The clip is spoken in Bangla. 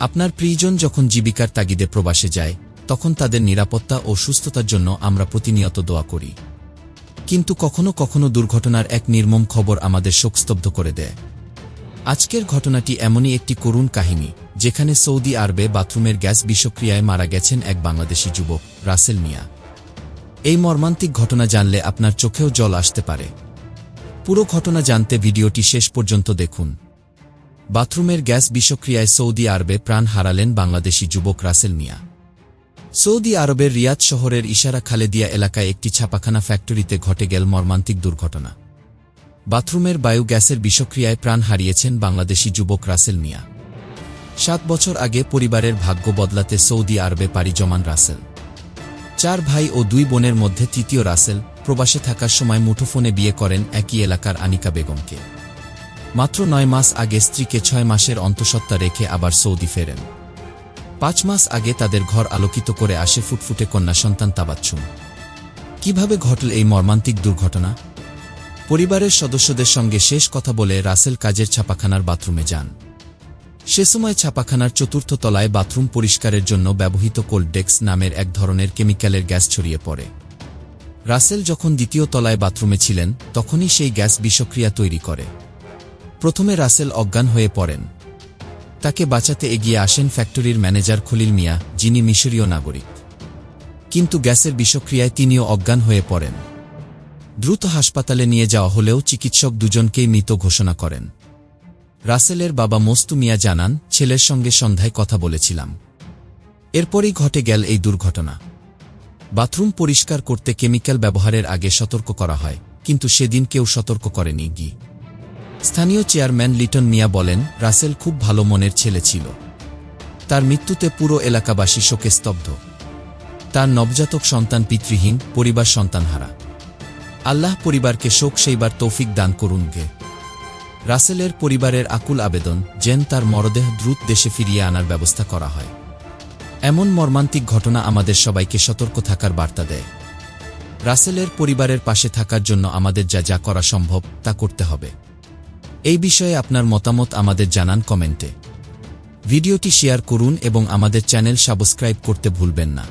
আপনার প্রিয়জন যখন জীবিকার তাগিদে প্রবাসে যায়, তখন তাদের নিরাপত্তা ও সুস্থতার জন্য আমরা প্রতিনিয়ত দোয়া করি। কিন্তু কখনো কখনো দুর্ঘটনার এক নির্মম খবর আমাদের শোকস্তব্ধ করে দেয়। আজকের ঘটনাটি এমনই একটি করুণ কাহিনী, যেখানে সৌদি আরবে বাথরুমের গ্যাস বিষক্রিয়ায় মারা গেছেন এক বাংলাদেশি যুবক, রাসেল মিয়া। এই মর্মান্তিক ঘটনা জানলে আপনার চোখেও জল আসতে পারে। পুরো ঘটনা জানতে ভিডিওটি শেষ পর্যন্ত দেখুন। বাথরুমের গ্যাস বিষক্রিয়ায় সৌদি আরবে প্রাণ হারালেন বাংলাদেশি যুবক রাসেল মিয়া। সৌদি আরবের রিয়াদ শহরের ইশারা খালেদিয়া এলাকায় একটি ছাপাখানা ফ্যাক্টরিতে ঘটে গেল মর্মান্তিক দুর্ঘটনা। বাথরুমের বায়ু গ্যাসের বিষক্রিয়ায় প্রাণ হারিয়েছেন বাংলাদেশি যুবক রাসেল মিয়া। সাত বছর আগে পরিবারের ভাগ্য বদলাতে সৌদি আরবে পাড়ি জমান রাসেল। চার ভাই ও দুই বোনের মধ্যে তৃতীয় রাসেল প্রবাসে থাকার সময় মুঠোফোনে বিয়ে করেন একই এলাকার আনিকা বেগমকে। মাত্র নয় মাস আগে স্ত্রীকে ছয় মাসের অন্তঃসত্ত্বা রেখে আবার সৌদি ফেরেন। পাঁচ মাস আগে তাদের ঘর আলোকিত করে আসে ফুটফুটে কন্যা সন্তান তাবাচ্ছুম কীভাবে ঘটল এই মর্মান্তিক দুর্ঘটনা? পরিবারের সদস্যদের সঙ্গে শেষ কথা বলে রাসেল কাজের ছাপাখানার বাথরুমে যান। সে সময় ছাপাখানার চতুর্থ তলায় বাথরুম পরিষ্কারের জন্য ব্যবহৃত কোল্ডডেক্স নামের এক ধরনের কেমিক্যালের গ্যাস ছড়িয়ে পড়ে। রাসেল যখন দ্বিতীয় তলায় বাথরুমে ছিলেন, তখনই সেই গ্যাস বিষক্রিয়া তৈরি করে। প্রথমে রাসেল অজ্ঞান হয়ে পড়েন। তাকে বাঁচাতে এগিয়ে আসেন ফ্যাক্টরির ম্যানেজার খলিল মিয়া, যিনি মিশরীয় নাগরিক। কিন্তু গ্যাসের বিষক্রিয়ায় তিনিও অজ্ঞান হয়ে পড়েন। দ্রুত হাসপাতালে নিয়ে যাওয়া হলেও চিকিৎসক দুজনকেই মৃত ঘোষণা করেন। রাসেলের বাবা মস্তু মিয়া জানান, ছেলের সঙ্গে সন্ধ্যায় কথা বলেছিলাম। এরপরই ঘটে গেল এই দুর্ঘটনা। বাথরুম পরিষ্কার করতে কেমিক্যাল ব্যবহারের আগে সতর্ক করা হয়, কিন্তু সেদিন কেউ সতর্ক করেনি গি। স্থানীয় চেয়ারম্যান লিটন মিয়া বলেন, রাসেল খুব ভালো মনের ছেলে ছিল। তার মৃত্যুতে পুরো এলাকাবাসী শোকে স্তব্ধ। তার নবজাতক সন্তান পিতৃহীন, পরিবার সন্তানহারা। আল্লাহ পরিবারকে শোক সেইবার তৌফিক দান করুন গে। রাসেলের পরিবারের আকুল আবেদন, যেন তার মরদেহ দ্রুত দেশে ফিরিয়ে আনার ব্যবস্থা করা হয়। এমন মর্মান্তিক ঘটনা আমাদের সবাইকে সতর্ক থাকার বার্তা দেয়। রাসেলের পরিবারের পাশে থাকার জন্য আমাদের যা যা করা সম্ভব, তা করতে হবে। এই বিষয়ে আপনার মতামত আমাদের জানান কমেন্টে। ভিডিওটি শেয়ার করুন এবং আমাদের চ্যানেল সাবস্ক্রাইব করতে ভুলবেন না।